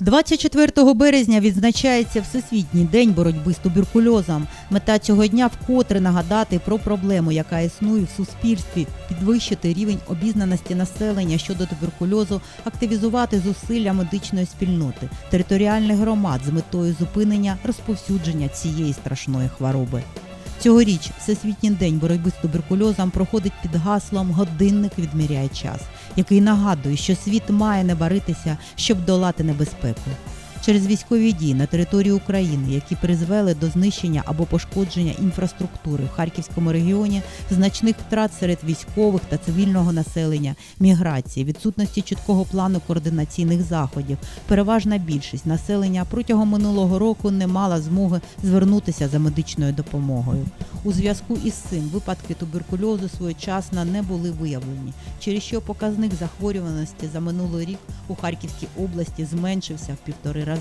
24 березня відзначається Всесвітній день боротьби з туберкульозом. Мета цього дня вкотре нагадати про проблему, яка існує в суспільстві, підвищити рівень обізнаності населення щодо туберкульозу, активізувати зусилля медичної спільноти, територіальних громад з метою зупинення розповсюдження цієї страшної хвороби. Цьогоріч Всесвітній день боротьби з туберкульозом проходить під гаслом Годинник відміряє час, який нагадує, що світ має не баритися, щоб долати небезпеку. Через військові дії на території України, які призвели до знищення або пошкодження інфраструктури в Харківському регіоні, значних втрат серед військових та цивільного населення, міграції, відсутності чіткого плану координаційних заходів, переважна більшість населення протягом минулого року не мала змоги звернутися за медичною допомогою. У зв'язку із цим випадки туберкульозу своєчасно не були виявлені, через що показник захворюваності за минулий рік у Харківській області зменшився в півтори рази.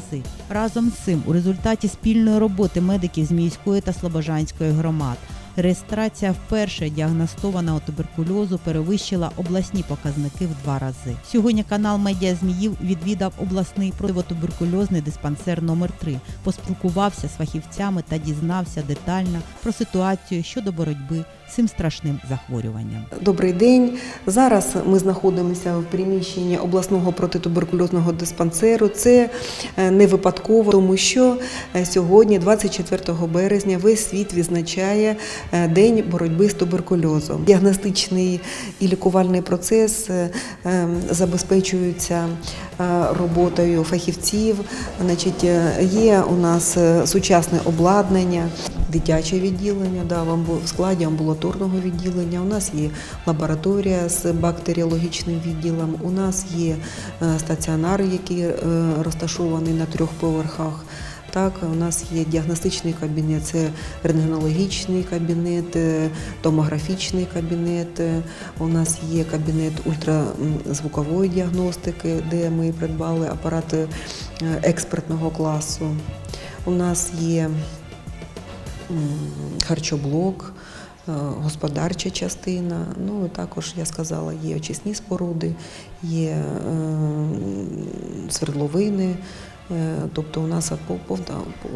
Разом з цим, у результаті спільної роботи медиків з міської та слобожанської громад. Реєстрація вперше діагностованого туберкульозу перевищила обласні показники в два рази. Сьогодні канал Медіа Зміїв відвідав обласний противотуберкульозний диспансер номер 3 поспілкувався з фахівцями та дізнався детально про ситуацію щодо боротьби з цим страшним захворюванням. Добрий день. Зараз ми знаходимося в приміщенні обласного протитуберкульозного диспансеру. Це е, не випадково, тому що е, сьогодні, 24 березня, весь світ відзначає День боротьби з туберкульозом. Діагностичний і лікувальний процес е, е, забезпечується е, роботою фахівців. Значить, е, є у нас е, сучасне обладнання, дитяче відділення, да, в складі амбулаторного відділення. У нас є лабораторія з бактеріологічним відділом. У нас є е, стаціонар, е, розташований на трьох поверхах. Так, у нас є діагностичний кабінет, це рентгенологічний кабінет, е, томографічний кабінет. е, У нас є кабінет ультразвукової діагностики, де ми придбали апарати е, експертного класу. У нас є харчоблок, господарча частина. Ну також я сказала, є очисні споруди, є свердловини. Е, Тобто у нас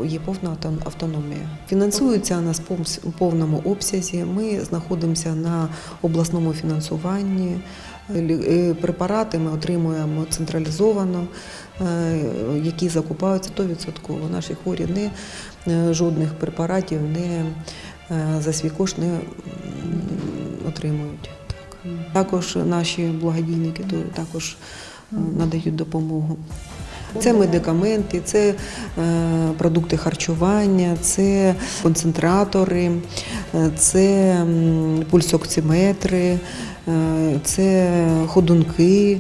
є повна авто- автономія. Фінансується нас пов- повному обсязі. Ми знаходимося на обласному фінансуванні. Е, Препарати ми отримуємо централізовано, е, які закупаються 100%. Наші хворі не жодних препаратів не за свій кошт не отримують. Так. Також наші благодійники також надають допомогу. Це медикаменти, це е, продукти харчування, це концентратори, е, це пульсоксиметри, е, це ходунки,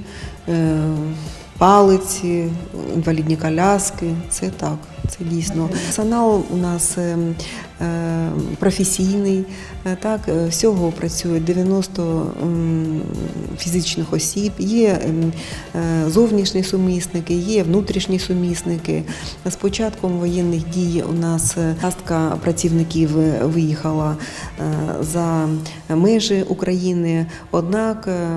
палиці, інвалідні коляски. Це так, це дійсно. Персонал у нас е, е, професійний. Е, Так, е, всього працює 90 фізичних осіб. Є е, зовнішні сумісники, є внутрішні сумісники. З початком воєнних дій у нас е, частка працівників е, виїхала е, за межі України, однак е,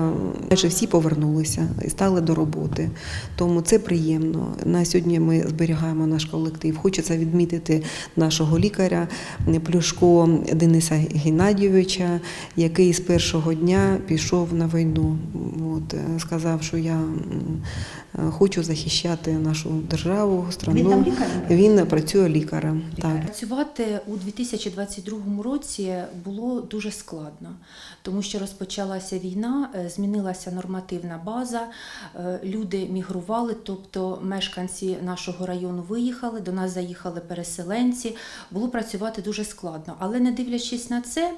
майже всі повернулися і стали до роботи. Тому це приємно. На сьогодні ми зберігаємо наш колектив. Хочеться відмітити нашого лікаря Плюшко Дениса Геннадійовича, який з першого дня пішов на війну. От, е, сказав, що я е, хочу захищати нашу державу, страну. Він? Він працює лікарем. Так. Працювати у 2022 році було дуже складно, тому що розпочалася війна, е, змінилася нормативна база, люди мігрували, тобто мешканці нашого району виїхали, до нас заїхали переселенці. Було працювати дуже складно. Але не дивлячись на це,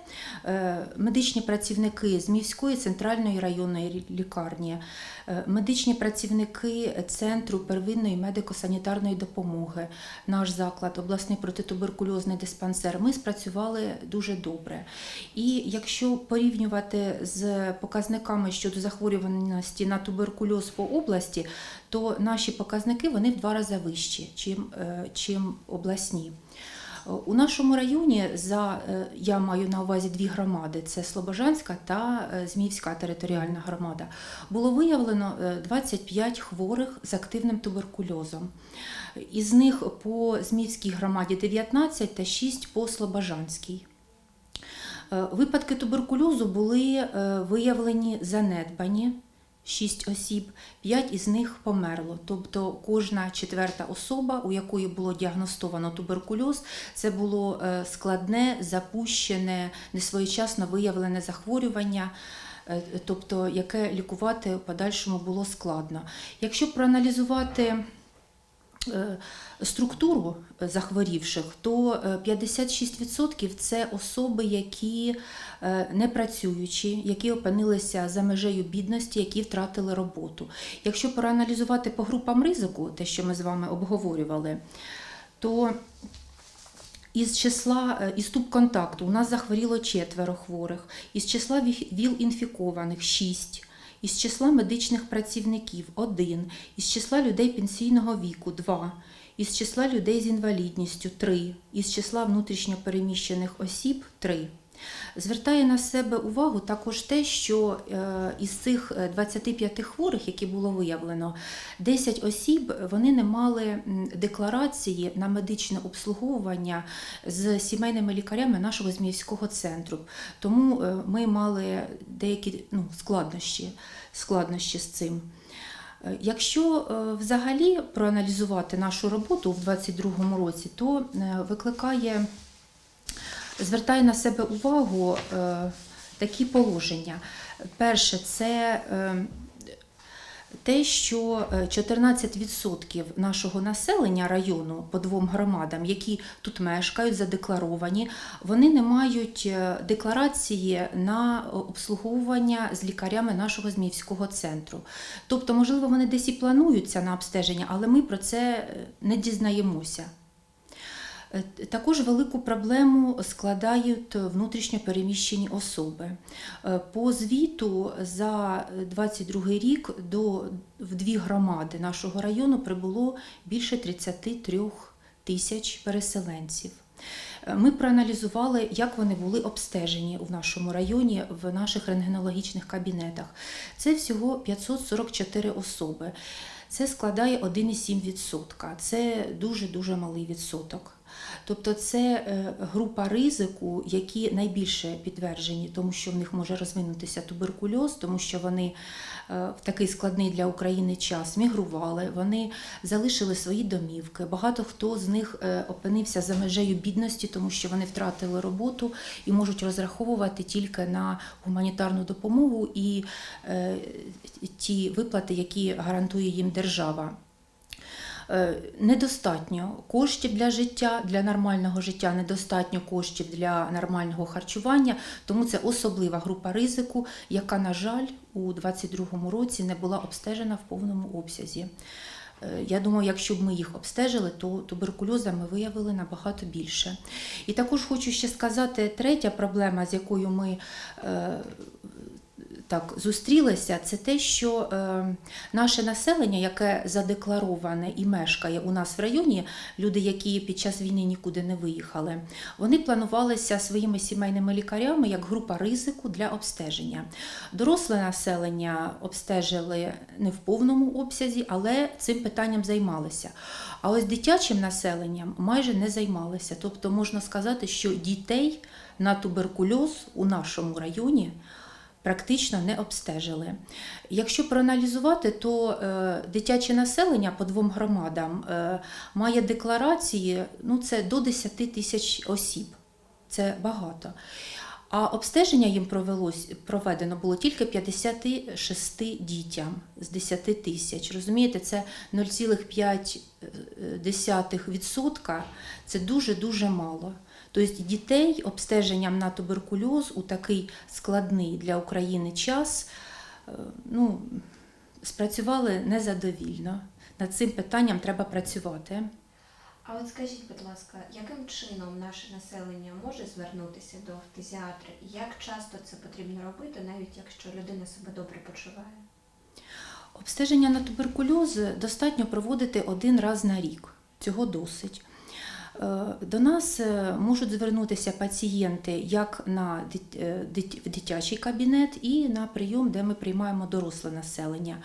е, медичні працівники з міської центральної районної лікарні, е, медичні працівники центру первинної медико-санітарної допомоги, наш заклад, обласний протитуберкульозний диспансер, ми спрацювали дуже добре. І якщо порівнювати з показниками щодо захворюваності на туберкульоз по області, то наші показники вони в два рази вищі, чим, е, чим обласні. У нашому районі за е, я маю на увазі дві громади: це Слобожанська та е, Зміївська територіальна громада. Було виявлено е, 25 хворих з активним туберкульозом. Із них по Зміївській громаді 19 та 6 по Слобожанській. Е, Випадки туберкульозу були е, виявлені занедбані. Шість осіб, п'ять із них померло. Тобто кожна четверта особа, у якої було діагностовано туберкульоз, це було е, складне, запущене, несвоєчасно виявлене захворювання, е, тобто яке лікувати в подальшому було складно. Якщо проаналізувати структуру е, захворівших, то е, 56% це особи, які е, не працюючі, які опинилися за межею бідності, які втратили роботу. Якщо проаналізувати по групам ризику, те, що ми з вами обговорювали, то із числа е, із туб-контакту у нас захворіло четверо хворих, із числа ВІЛ-інфікованих – шість, із числа медичних працівників – один, із числа людей пенсійного віку – два, із числа людей з інвалідністю – три, із числа внутрішньопереміщених осіб – три. Звертає на себе увагу також те, що е, із цих е, 25 хворих, які було виявлено, 10 осіб вони не мали декларації на медичне обслуговування з сімейними лікарями нашого зміївського центру. Тому е, ми мали деякі ну, складнощі, складнощі з цим. Е, Якщо е, взагалі проаналізувати нашу роботу в 2022 році, то е, викликає звертає на себе увагу е, такі положення. Перше, це е, те, що е, 14% нашого населення району по двом громадам, які тут мешкають, задекларовані, вони не мають е, декларації на обслуговування з лікарями нашого Зміївського центру. Тобто, можливо, вони десь і плануються на обстеження, але ми про це е, не дізнаємося. Е, Також велику проблему складають внутрішньо переміщені особи. Е, По звіту за 22 рік до в дві громади нашого району прибуло більше 33 тисяч переселенців. Е, Ми проаналізували, як вони були обстежені в нашому районі в наших рентгенологічних кабінетах. Це всього 544 особи. Це складає 1,7%. Це дуже-дуже малий відсоток. Тобто це е, група ризику, які найбільше підтверджені, тому що в них може розвинутися туберкульоз, тому що вони е, в такий складний для України час мігрували, вони залишили свої домівки. Багато хто з них е, опинився за межею бідності, тому що вони втратили роботу і можуть розраховувати тільки на гуманітарну допомогу і ті виплати, які гарантує їм держава. Е, Недостатньо коштів для життя, для нормального життя, недостатньо коштів для нормального харчування, тому це особлива група ризику, яка, на жаль, у 2022 році не була обстежена в повному обсязі. Е, Я думаю, якщо б ми їх обстежили, то туберкульоза ми виявили набагато більше. І також хочу ще сказати, третя проблема, з якою ми е, так зустрілися, це те, що е, наше населення, яке задеклароване і мешкає у нас в районі, люди, які під час війни нікуди не виїхали, вони планувалися своїми сімейними лікарями як група ризику для обстеження. Доросле населення обстежили не в повному обсязі, але цим питанням займалися. А ось дитячим населенням майже не займалися. Тобто можна сказати, що дітей на туберкульоз у нашому районі практично не обстежили. Якщо проаналізувати, то е, дитяче населення по двом громадам е, має декларації, ну це до 10 тисяч осіб. Це багато. А обстеження їм провелось, проведено було тільки 56 дітям з 10 тисяч. Розумієте, це 0,5%. Це дуже-дуже мало. Тобто дітей обстеженням на туберкульоз у такий складний для України час е, ну, спрацювали незадовільно. Над цим питанням треба працювати. А от скажіть, будь ласка, яким чином наше населення може звернутися до фтизіатра? І як часто це потрібно робити, навіть якщо людина себе добре почуває? Обстеження на туберкульоз достатньо проводити один раз на рік. Цього досить. Е, До нас е, можуть звернутися пацієнти як на е, дитячий кабінет і на прийом, де ми приймаємо доросле населення.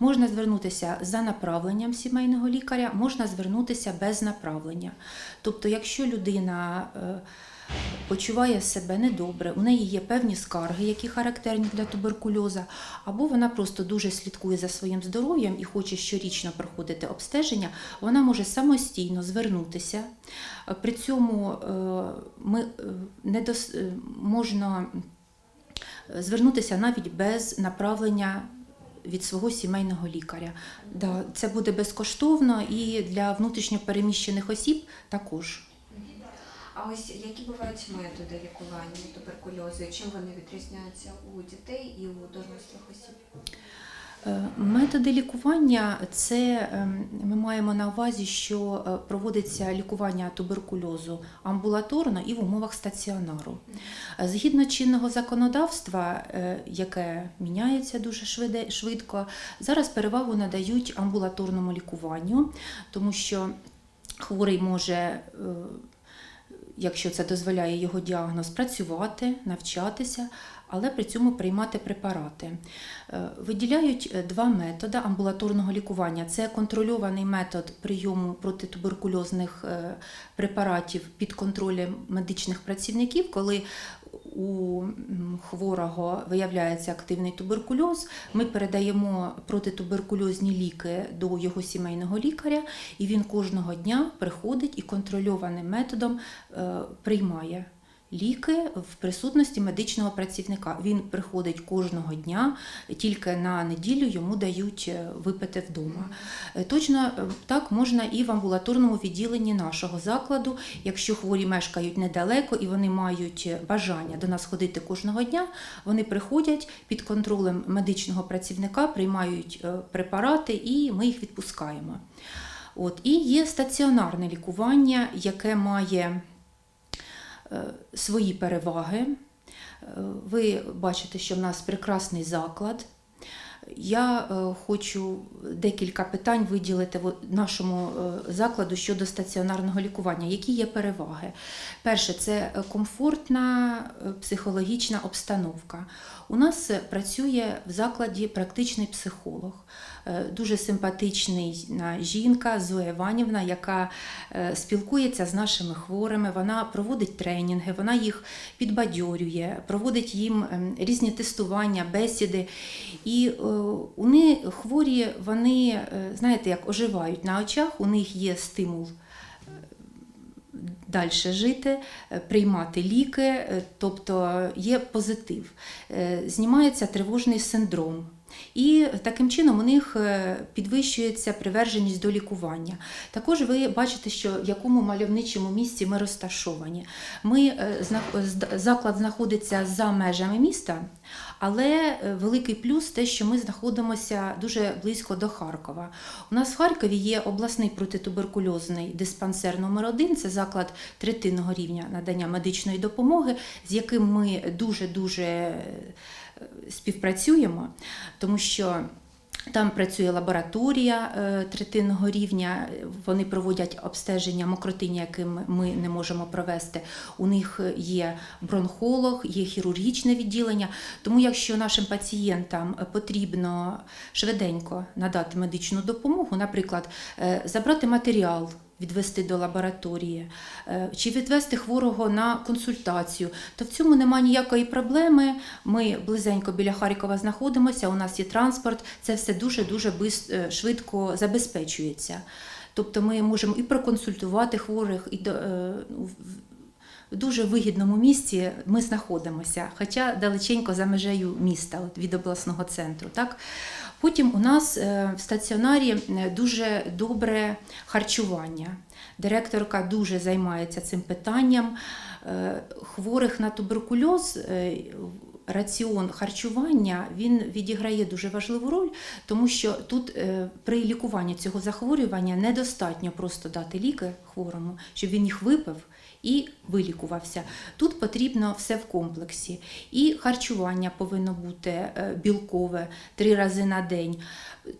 Можна звернутися за направленням сімейного лікаря, можна звернутися без направлення. Тобто, якщо людина почуває себе недобре, у неї є певні скарги, які характерні для туберкульоза, або вона просто дуже слідкує за своїм здоров'ям і хоче щорічно проходити обстеження, вона може самостійно звернутися. При цьому е, ми е, не дос... е, можна звернутися навіть без направлення. Від свого сімейного лікаря. Да, це буде безкоштовно і для внутрішньопереміщених осіб також. А ось які бувають методи лікування туберкульозу, і чим вони відрізняються у дітей і у дорослих осіб? Е, Методи лікування це ем, ми маємо на увазі, що е, проводиться лікування туберкульозу амбулаторно і в умовах стаціонару. Е, Згідно чинного законодавства, яке міняється дуже швидко, зараз перевагу надають амбулаторному лікуванню, тому що хворий може. Якщо це дозволяє його діагноз, працювати, навчатися, але при цьому приймати препарати. Е, Виділяють е, два методи амбулаторного лікування. Це контрольований метод прийому протитуберкульозних е, препаратів під контролем медичних працівників, коли у хворого виявляється активний туберкульоз, ми передаємо протитуберкульозні ліки до його сімейного лікаря, і він кожного дня приходить і контрольованим методом е, приймає ліки в присутності медичного працівника. Він приходить кожного дня, тільки на неділю йому дають е, випити вдома. Е, Точно е, так можна і в амбулаторному відділенні нашого закладу, якщо хворі мешкають недалеко і вони мають бажання до нас ходити кожного дня, вони приходять під контролем медичного працівника, приймають препарати і ми їх відпускаємо. От. І є стаціонарне лікування, яке має свої переваги. Е, Ви бачите, що в нас прекрасний заклад. Я е, хочу декілька питань виділити нашому е, закладу щодо стаціонарного лікування. Які є переваги? Перше, це е, комфортна е, психологічна обстановка. У нас е, працює в закладі практичний психолог, е, дуже симпатична жінка Зоя Іванівна, яка е, спілкується з нашими хворими. Вона проводить тренінги, вона їх підбадьорює, проводить їм ем, різні тестування, бесіди. І е, вони хворі, вони, е, знаєте, як оживають на очах, у них є стимул далі жити, е, приймати ліки, е, тобто є позитив. Е, Знімається тривожний синдром. І таким чином у них е, підвищується приверженість до лікування. Також ви бачите, що в якому мальовничому місці ми розташовані. Ми, е, заклад знаходиться за межами міста, але е, великий плюс те, що ми знаходимося дуже близько до Харкова. У нас в Харкові є обласний протитуберкульозний диспансер номер 1 це заклад третинного рівня надання медичної допомоги, з яким ми дуже-дуже е, співпрацюємо, тому що там працює лабораторія е, третинного рівня, вони проводять обстеження мокротині, яким ми не можемо провести. У них є бронхолог, є хірургічне відділення. Тому, якщо нашим пацієнтам потрібно швиденько надати медичну допомогу, наприклад, е, забрати матеріал. Відвести до лабораторії е, чи відвести хворого на консультацію, то в цьому немає ніякої проблеми. Ми близенько біля Харкова знаходимося, у нас є транспорт, це все дуже-дуже е, швидко забезпечується. Тобто ми можемо і проконсультувати хворих, і е, в- в дуже вигідному місці ми знаходимося, хоча далеченько за межею міста від обласного центру. Так? Потім у нас е, в стаціонарі е, дуже добре харчування. Директорка дуже займається цим питанням. Е, Хворих на туберкульоз раціон харчування він відіграє дуже важливу роль, тому що тут при лікуванні цього захворювання недостатньо просто дати ліки хворому, щоб він їх випив і вилікувався. Тут потрібно все в комплексі. І харчування повинно бути е, білкове три рази на день.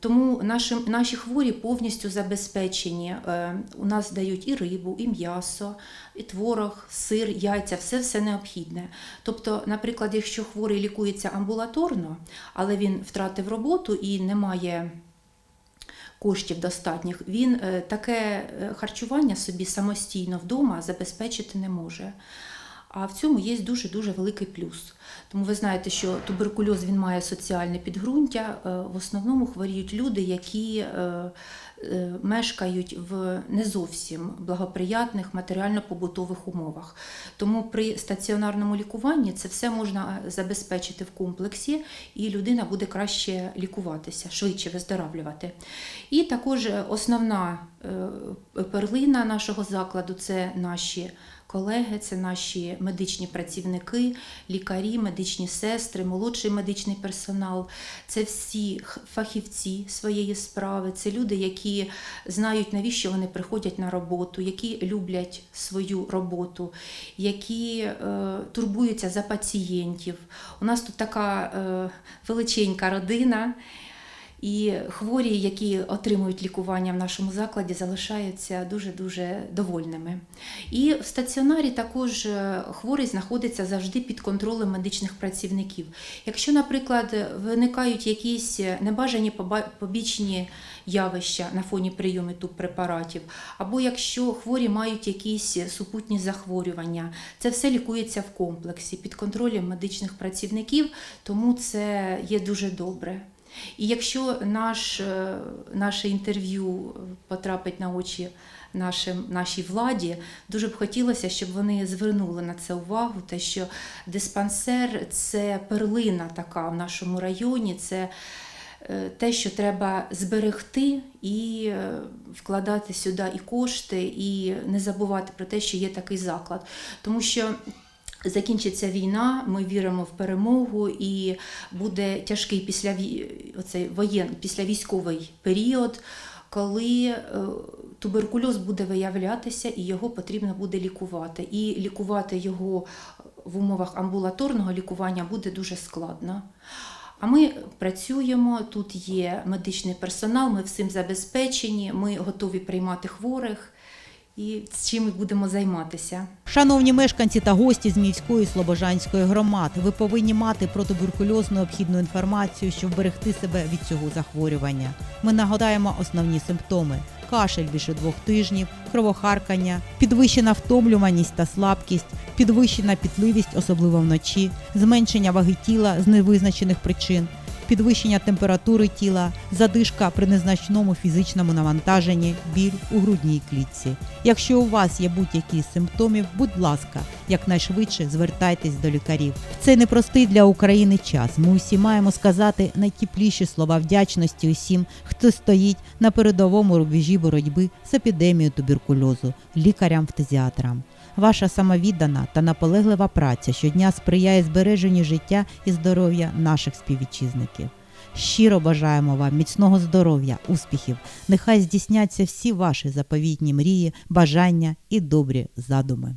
Тому наші, наші хворі повністю забезпечені. Е, У нас дають і рибу, і м'ясо, і творог, сир, яйця, все все необхідне. Тобто, наприклад, якщо хворий лікується амбулаторно, але він втратив роботу і не має коштів достатніх, він е, таке е, харчування собі самостійно вдома забезпечити не може. А в цьому є дуже дуже великий плюс. Тому ви знаєте, що туберкульоз він має соціальне підґрунтя. Е, В основному хворіють люди, які мешкають в не зовсім благоприятних матеріально-побутових умовах. Тому при стаціонарному лікуванні це все можна забезпечити в комплексі, і людина буде краще лікуватися, швидше виздоравлювати. І також е, основна е, перлина нашого закладу це наші колеги, це наші медичні працівники, лікарі, медичні сестри, молодший медичний персонал. Це всі фахівці своєї справи, це люди, які знають, навіщо вони приходять на роботу, які люблять свою роботу, які е, турбуються за пацієнтів. У нас тут така е, величенька родина. І хворі, які отримують лікування в нашому закладі, залишаються дуже-дуже довольними. І в стаціонарі також е, хворий знаходиться завжди під контролем медичних працівників. Якщо, наприклад, виникають якісь небажані побічні явища на фоні прийому туб-препаратів, або якщо хворі мають якісь супутні захворювання, це все лікується в комплексі під контролем медичних працівників, тому це є дуже добре. І якщо наш, е, наше інтерв'ю потрапить на очі нашим, нашій владі, дуже б хотілося, щоб вони звернули на це увагу, те, що диспансер це перлина така в нашому районі, це е, те, що треба зберегти і е, вкладати сюди і кошти, і не забувати про те, що є такий заклад. Тому що Закінчиться війна, ми віримо в перемогу, і буде тяжкий після оцей воєн, післявійськовий період, коли е, туберкульоз буде виявлятися і його потрібно буде лікувати. І лікувати його в умовах амбулаторного лікування буде дуже складно. А ми працюємо, тут є медичний персонал, ми всім забезпечені, ми готові приймати хворих і з чим ми будемо займатися. Шановні мешканці та гості з Міївської Слобожанської громад, ви повинні мати про туберкульоз необхідну інформацію, щоб вберегти себе від цього захворювання. Ми нагадаємо основні симптоми: кашель більше двох тижнів, кровохаркання, підвищена втомлюваність та слабкість, підвищена пітливість, особливо вночі, зменшення ваги тіла з невизначених причин. Підвищення температури тіла, задишка при незначному фізичному навантаженні, біль у грудній клітці. Якщо у вас є будь-які з симптомів, будь ласка, якнайшвидше звертайтесь до лікарів. В цей непростий для України час. Ми усі маємо сказати найтепліші слова вдячності усім, хто стоїть на передовому рубежі боротьби з епідемією туберкульозу, лікарям-фтизіатрам. Ваша самовіддана та наполеглива праця щодня сприяє збереженню життя і здоров'я наших співвітчизників. Щиро бажаємо вам міцного здоров'я, успіхів. Нехай здійсняться всі ваші заповітні мрії, бажання і добрі задуми.